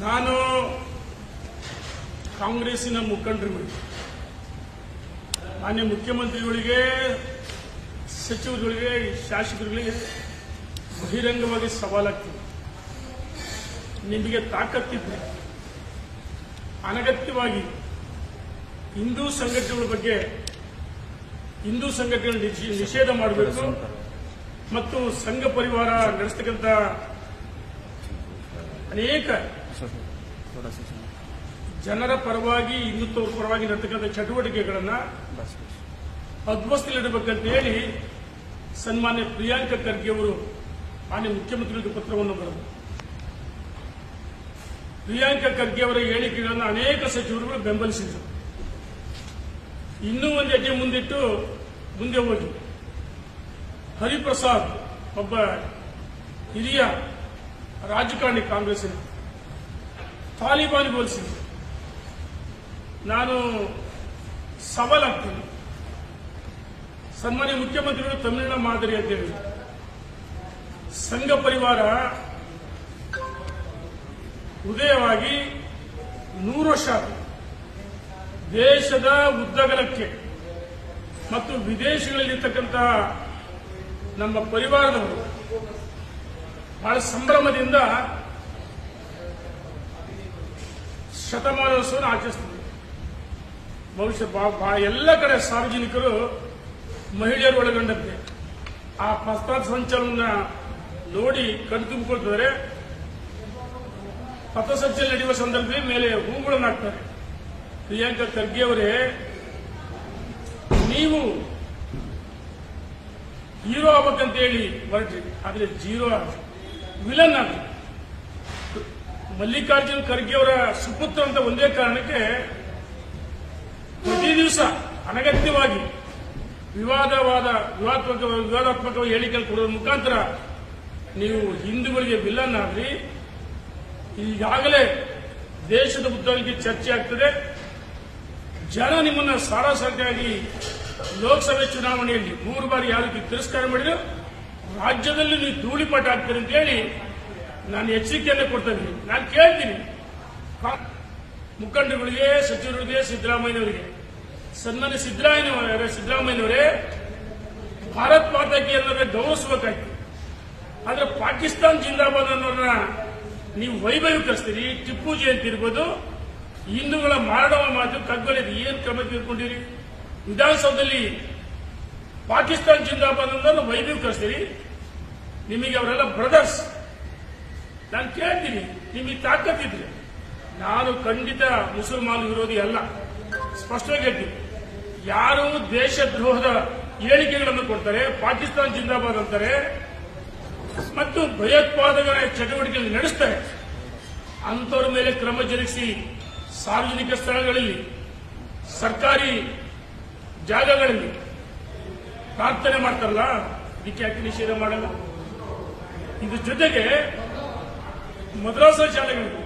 ನಾನು ಕಾಂಗ್ರೆಸ್ಸಿನ ಮುಖಂಡರುಗಳು ಮಾನ್ಯ ಮುಖ್ಯಮಂತ್ರಿಗಳಿಗೆ, ಸಚಿವರುಗಳಿಗೆ, ಶಾಸಕರುಗಳಿಗೆ ಬಹಿರಂಗವಾಗಿ ಸವಾಲಾಗ್ತದೆ. ನಿಮಗೆ ತಾಕತ್ತಿದ್ರೆ, ಅನಗತ್ಯವಾಗಿ ಹಿಂದೂ ಸಂಘಟನೆಗಳ ಬಗ್ಗೆ ಹಿಂದೂ ಸಂಘಟನೆಗಳ ನಿಷೇ- ನಿಷೇಧ ಮಾಡಬೇಕು ಮತ್ತು ಸಂಘ ಪರಿವಾರ ನಡೆಸ್ತಕ್ಕಂಥ ಅನೇಕ ಜನರ ಪರವಾಗಿ ಹಿಂದುತ್ವ ಪರವಾಗಿ ನಡ್ತಕ್ಕಂಥ ಚಟುವಟಿಕೆಗಳನ್ನ ಅಧ್ವಸ್ತಲಿಡಬೇಕಂತ ಹೇಳಿ ಸನ್ಮಾನ್ಯ ಪ್ರಿಯಾಂಕ ಖರ್ಗೆ ಅವರು ಮಾನ್ಯ ಮುಖ್ಯಮಂತ್ರಿಗಳಿಗೆ ಪತ್ರವನ್ನು ಬರೆದರು. ಪ್ರಿಯಾಂಕ ಖರ್ಗೆ ಅವರ ಹೇಳಿಕೆಗಳನ್ನು ಅನೇಕ ಸಚಿವರುಗಳು ಬೆಂಬಲಿಸಿದರು. ಇನ್ನೂ ಒಂದು ಹೆಜ್ಜೆ ಮುಂದಿಟ್ಟು ಮುಂದೆ ಹೋಗಿ. ಹರಿಪ್ರಸಾದ್ ಒಬ್ಬ ಹಿರಿಯ ರಾಜಕಾರಣಿ ಕಾಂಗ್ರೆಸ್ಸಿನ ತಾಲಿಬಾನ್ ಹೋಲಿಸಿದ್ರು ನಾನು ಸವಾಲಾಗ್ತೀನಿ. ಸನ್ಮಾನ್ಯ ಮುಖ್ಯಮಂತ್ರಿಗಳು ತಮಿಳಿನ ಮಾದರಿ ಅಂತ ಹೇಳಿ. ಸಂಘ ಪರಿವಾರ ಉದಯವಾಗಿ ನೂರು ವರ್ಷ. ದೇಶದ ಉದ್ದಗಲಕ್ಕೆ ಮತ್ತು ವಿದೇಶಗಳಲ್ಲಿರ್ತಕ್ಕಂತಹ ನಮ್ಮ ಪರಿವಾರದವರು ಬಹಳ ಸಂಭ್ರಮದಿಂದ ಶತಮಾನೋತ್ಸವವನ್ನು ಆಚರಿಸ್ತೀವಿ ಬಹುಶಃ ಎಲ್ಲ ಕಡೆ ಸಾರ್ವಜನಿಕರು ಮಹಿಳೆಯರು ಒಳಗೊಂಡಂತೆ. ಆ ಪಥ ಸಂಚಲನ ನೋಡಿ ಕಣ್ ತುಂಬಿಕೊಳ್ತಾರೆ ಪಥಸಂಚಲನ ನಡೆಯುವ ಸಂದರ್ಭದಲ್ಲಿ ಮೇಲೆ ಹೂಗಳನ್ನು ಹಾಕ್ತಾರೆ ಪ್ರಿಯಾಂಕಾ ಖರ್ಗೆ ಅವರೇ, ನೀವು ಹೀರೋ ಆಗ್ಬೇಕಂತ ಹೇಳಿ ಹೊರಟ್ರಿ. ಆದರೆ ಜೀರೋ ವಿಲನ್ ಆದ್ರಿ ಮಲ್ಲಿಕಾರ್ಜುನ್ ಖರ್ಗೆ ಅವರ ಸುಪುತ್ರ ಅಂತ ಒಂದೇ ಕಾರಣಕ್ಕೆ ಪ್ರತಿ ದಿವಸ ಅನಗತ್ಯವಾಗಿ ವಿವಾದವಾದ, ವಿವಾದಾತ್ಮಕ ವಿವಾದಾತ್ಮಕ ಹೇಳಿಕೆ ಕೊಡೋದ್ರ ಮುಖಾಂತರ ನೀವು ಹಿಂದೂಗಳಿಗೆ ವಿಲನ್ ಆದ್ರಿ ಈಗಾಗಲೇ ದೇಶದ ಉದ್ದಗಳಿಗೆ ಚರ್ಚೆ ಆಗ್ತದೆ. ಜನ ನಿಮ್ಮನ್ನ ಸಾರಾಸಾರಿಯಾಗಿ ಲೋಕಸಭೆ ಚುನಾವಣೆಯಲ್ಲಿ ಮೂರು ಬಾರಿ ಯಾವ ರೀತಿ ತಿರಸ್ಕಾರ ಮಾಡಿದ್ರು, ರಾಜ್ಯದಲ್ಲಿ ನೀವು ಧೂಳಿಪಾಟ ಆಗ್ತೀರಿ ಅಂತ ಹೇಳಿ ನಾನು ಎಚ್ಚರಿಕೆಯನ್ನೇ ಕೊಡ್ತೇನೆ ನಾನು ಕೇಳ್ತೀನಿ. ಮುಖಂಡರುಗಳಿಗೆ ಸಚಿವರಿಗೆ ಸಿದ್ದರಾಮಯ್ಯನವರಿಗೆ. ಸನ್ಮಾನ್ಯ ಸಿದ್ದರಾಮಯ್ಯ ಸಿದ್ದರಾಮಯ್ಯನವರೇ, ಭಾರತ್ ಮಾತಾಕಿ ಅನ್ನೋದ್ರೆ ಗೌರವಿಸಬೇಕಾಯ್ತು. ಆದ್ರೆ ಪಾಕಿಸ್ತಾನ್ ಜಿಂದಾಬಾದ್ ಅನ್ನೋರನ್ನ ನೀವು ವೈಭವೀಕರಿಸ್ತೀರಿ, ಟಿಪ್ಪು ಜಯಂತಿ ಇರ್ಬೋದು, ಹಿಂದೂಗಳ ಮಾರಣವ ಮಾತು ಕಗ್ಗೊಲೆದು. ಏನ್ ಕ್ರಮ ತೆಗೆದುಕೊಂಡಿರಿ? ವಿಧಾನಸೌಧದಲ್ಲಿ ಪಾಕಿಸ್ತಾನ್ ಜಿಂದಾಬಾದ್ ಅನ್ನೋದನ್ನು ವೈಭವೀಕರಿಸ್ತೀರಿ. ನಿಮಗೆ ಅವರೆಲ್ಲ ಬ್ರದರ್ಸ್ ನಾನು ಕೇಳ್ತೀನಿ, ನಿಮಗೆ ತಾಕತ್ತಿದ್ರೆ ನಾನು ಖಂಡಿತ ಮುಸಲ್ಮಾನ ವಿರೋಧಿ ಅಲ್ಲ. ಸ್ಪಷ್ಟವಾಗಿ ಹೇಳ್ತೀನಿ. ಯಾರು ದೇಶದ್ರೋಹದ ಹೇಳಿಕೆಗಳನ್ನು ಕೊಡ್ತಾರೆ, ಪಾಕಿಸ್ತಾನ ಜಿಂದಾಬಾದ್ ಅಂತಾರೆ, ಮತ್ತು ಭಯೋತ್ಪಾದಕರ ಚಟುವಟಿಕೆಗಳನ್ನು ನಡೆಸ್ತಾರೆ, ಅಂಥವ್ರ ಮೇಲೆ ಕ್ರಮ ಜರುಗಿಸಿ ಸಾರ್ವಜನಿಕ ಸ್ಥಳಗಳಲ್ಲಿ, ಸರ್ಕಾರಿ ಜಾಗಗಳಲ್ಲಿ ಪ್ರಾರ್ಥನೆ ಮಾಡ್ತಾರಲ್ಲ ಇದಕ್ಕೆ ಯಾಕೆ ನಿಷೇಧ ಮಾಡಲ್ಲ. ಇದ್ರ ಜೊತೆಗೆ മദ്രാസ് ശാലകൾക്ക്